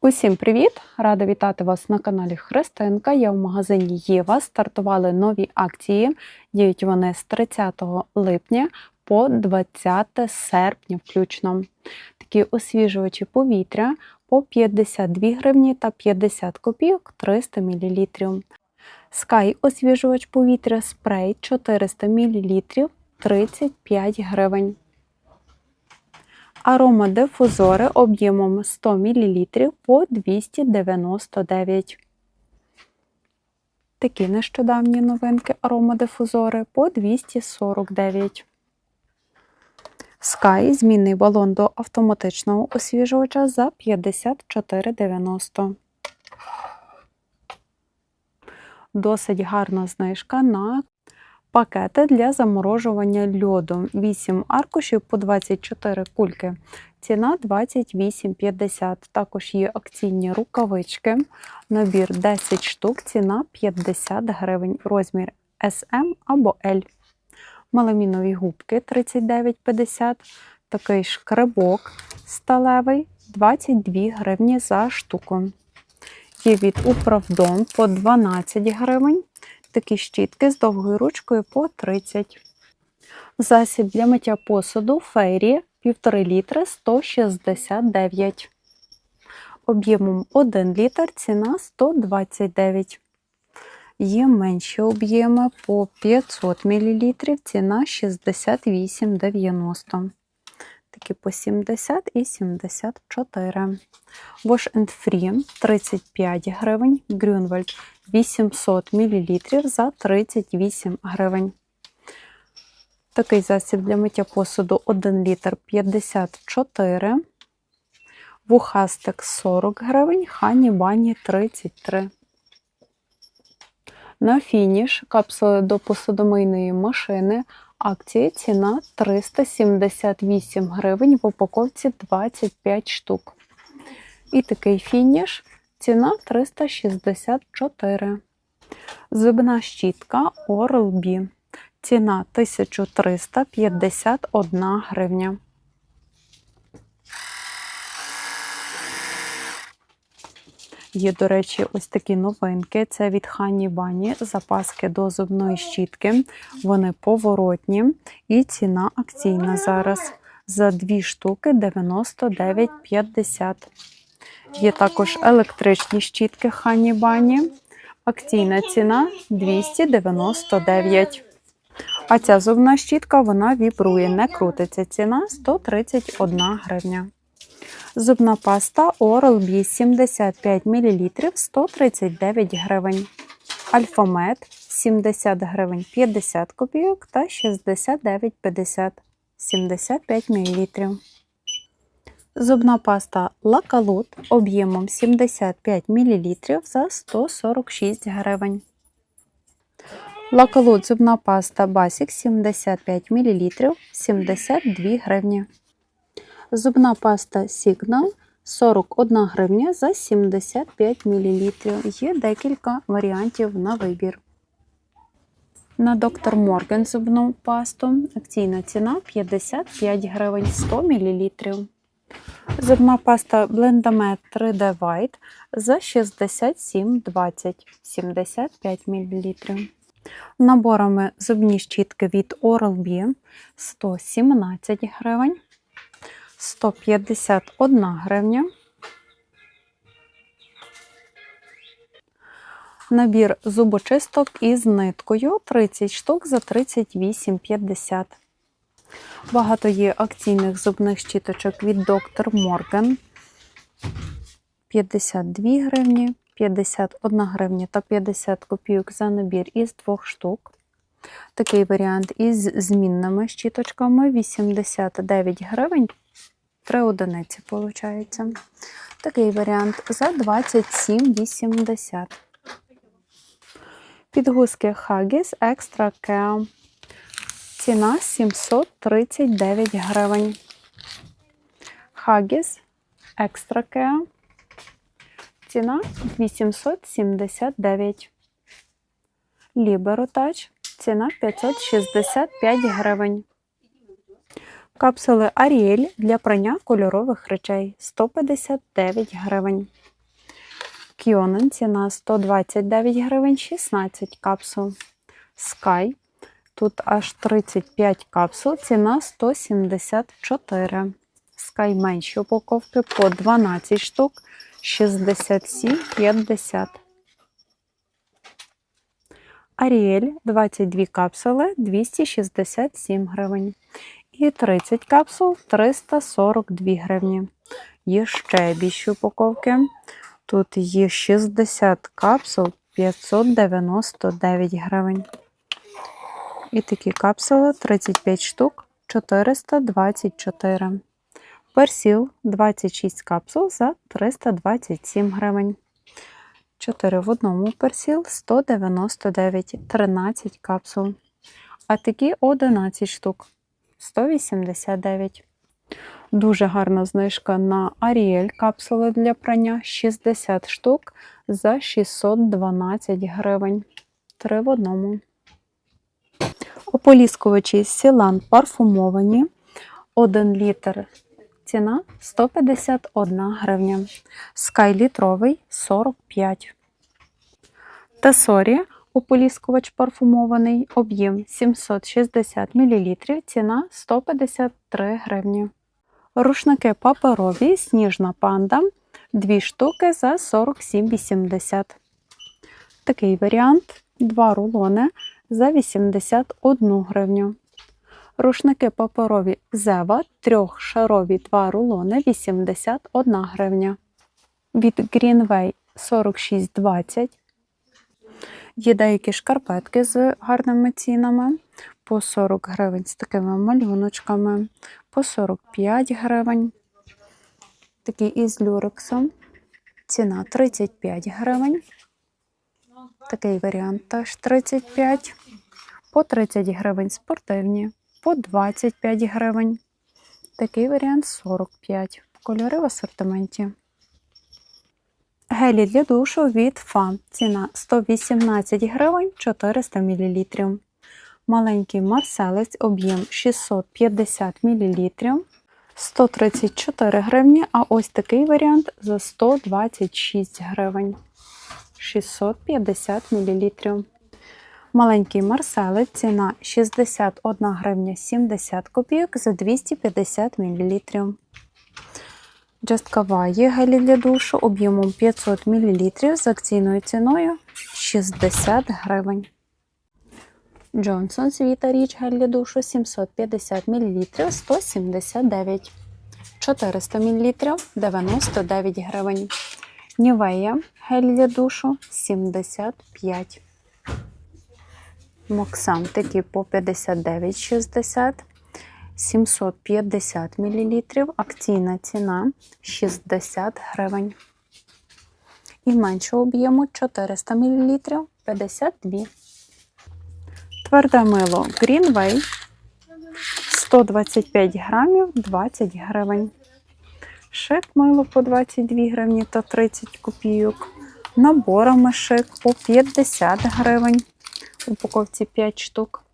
Усім привіт! Рада вітати вас на каналі Христинка. Я в магазині Єва. Стартували нові акції. Діють вони з 30 липня по 20 серпня включно. Такі освіжувачі повітря по 52 гривні та 50 копійок 300 мл. Sky освіжувач повітря спрей 400 мл 35 гривень. Аромадифузори об'ємом 100 мл по 299. Такі нещодавні новинки аромадифузори по 249. Sky змінний балон до автоматичного освіжувача за 54,90. Досить гарна знижка на Пакети для заморожування льоду. 8 аркушів по 24 кульки. Ціна 28,50. Також є акційні рукавички. Набір 10 штук, ціна 50 гривень. Розмір SM або L. Маламінові губки 39,50. Такий шкребок сталевий 22 гривні за штуку. Є від управдом по 12 гривень такі щітки з довгою ручкою по 30. Засіб для миття посуду фейрі 1,5 літри 169. Об'ємом 1 літр ціна 129. Є менші об'єми по 500 мл, ціна 68,90. Такі по 70 і 74. Wash and Free 35 гривень. Грюнвальд 800 мл за 38 гривень. Такий засіб для миття посуду 1 літр 54. Вухастик 40 гривень, хані бані 33. На фініш капсули до посудомийної машини. Акції ціна 378 гривень в упаковці 25 штук. І такий фініш ціна 364. Зубна щітка Oral-B. Ціна 1351 гривня. Є, до речі, ось такі новинки. Це від Хані Бані, запаски до зубної щітки. Вони поворотні і ціна акційна зараз. За дві штуки 99,50. Є також електричні щітки Хані Бані. Акційна ціна 299. А ця зубна щітка вона вібрує, не крутиться. Ціна 131 гривня. Зубна паста Oral-B 75 мл 139 гривень. Альфамет 70 гривень 50 копійок та 69,50 75 мл. Зубна паста Лакалут об'ємом 75 мл за 146 гривень. Лакалут зубна паста Basic 75 мл 72 гривні. Зубна паста Signal 41 гривня за 75 мл. Є декілька варіантів на вибір. На доктор Морген зубну пасту акційна ціна 55 гривень 100 мл. Зубна паста Blendamed 3D White за 67,20 75 мл. Наборами зубні щітки від Oral-B 117 гривень. 151 гривня. Набір зубочисток із ниткою 30 штук за 38,50. Багато є акційних зубних щіточок від Dr. Morgan. 52 гривні, 51 гривня та 50 копійок за набір із двох штук. Такий варіант із змінними щіточками 89 гривень. 3 одиниці, виходить. Такий варіант за 27,80. Підгузки Haggis Extra Care. Ціна 739 гривень. Haggis Extra Care. Ціна 879. Libero Touch. Ціна 565 гривень. Капсули Ariel для прання кольорових речей 159 гривень. Кіонен ціна 129 гривень 16 капсул. Sky тут аж 35 капсул, ціна 174. Sky менші упаковки по 12 штук 67,50. Аріель 22 капсули 267 гривень. І 30 капсул 342 гривні. Є ще більші упаковки. Тут є 60 капсул 599 гривень. І такі капсули 35 штук 424. Персіл 26 капсул за 327 гривень. 4 в одному персіл 199, 13 капсул. А такі 11 штук 189. Дуже гарна знижка на Ariel капсули для прання 60 штук за 612 гривень. 3 в одному. Ополіскувачі Сілан парфумовані 1 літр. Ціна 151 гривня. Скай літровий 45. Тесорі ополіскувач парфумований, об'єм 760 мл, ціна 153 гривні. Рушники паперові, сніжна панда 2 штуки за 47,80. Такий варіант 2 рулони за 81 гривню. Рушники паперові Зева, трьохшарові 2 рулони 81 гривня. Від Greenway 46,20. Є деякі шкарпетки з гарними цінами. По 40 гривень з такими малюночками, по 45 гривень. Такий із люрексом. Ціна 35 гривень. Такий варіант теж 35. По 30 гривень спортивні, по 25 гривень. Такий варіант 45. Кольори в асортименті. Гелі для душу від ФА. Ціна 118 гривень 400 мл. Маленький марселець, об'єм 650 мл. 134 гривні, а ось такий варіант за 126 гривень. 650 мл. Маленький марселець, ціна 61 гривня 70 копійок за 250 мл. Just Kawaii гелі для душу об'ємом 500 мл з акційною ціною 60 гривень. Johnson Світа річ гель для душу 750 мл 179 400 мл 99 гривень. Нівея гель для душу 75. Моксан такі по 59,60. 750 мл, акційна ціна 60 гривень. І меншого об'єму 400 мл 52. Тверде мило Greenway 125 грамів 20 гривень. Шик мило по 22 гривні та 30 копійок. Наборами шик по 50 гривень. Упаковці 5 штук.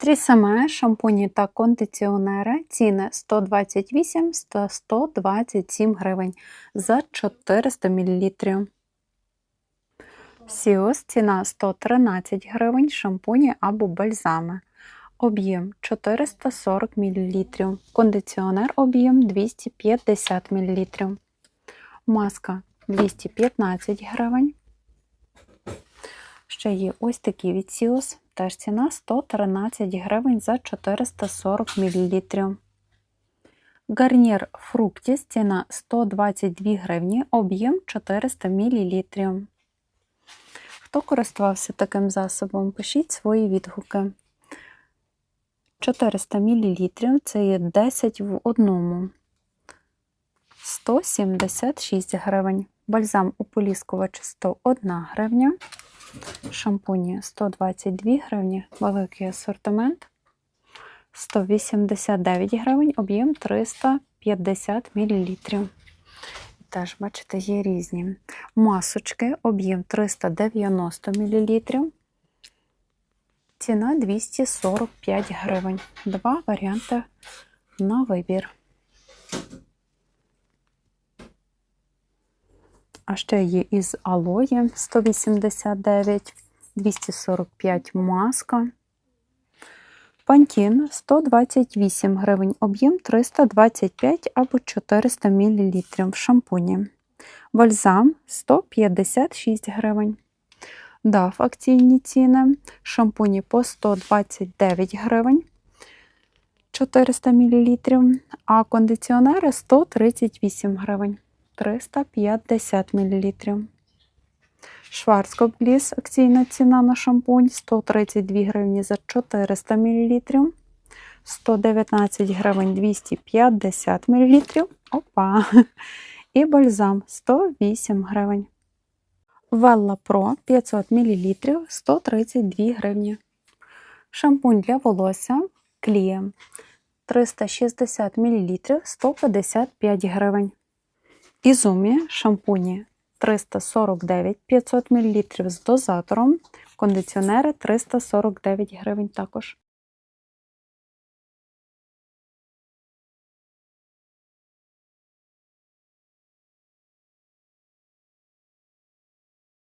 Трісаме, шампуні та кондиціонери. Ціни 128 та 127 гривень за 400 мл. Сіос ціна 113 гривень, шампуні або бальзами. Об'єм 440 мл. Кондиціонер об'єм 250 мл. Маска 215 гривень. Ще є ось такі від Сіос. Теж ціна 113 гривень за 440 мл. Гарнір Фруктіс ціна 122 гривні, об'єм 400 мл. Хто користувався таким засобом, пишіть свої відгуки. 400 мл це є 10 в одному. 176 гривень. Бальзам ополіскувач 101 гривня. Шампуні 122 гривні, великий асортимент. 189 гривень, об'єм 350 мл. Теж, бачите, є різні. Масочки, об'єм 390 мл. Ціна 245 гривень. Два варіанти на вибір. А ще є із алої 189, 245 маска. Пантін 128 гривень, об'єм 325 або 400 мл в шампуні. Бальзам 156 гривень. Дав акційні ціни. Шампуні по 129 гривень 400 мл, а кондиціонери 138 гривень 350 мл. Шварцкоп Бліс акційна ціна на шампунь 132 гривні за 400 мл, 119 гривень 250 мл. Опа! І бальзам 108 гривень. Велла Pro 500 мл 132 гривні. Шампунь для волосся Кліє 360 мл 155 гривень. Ізумі шампуні 349 500 мл з дозатором. Кондиціонери 349 гривень також.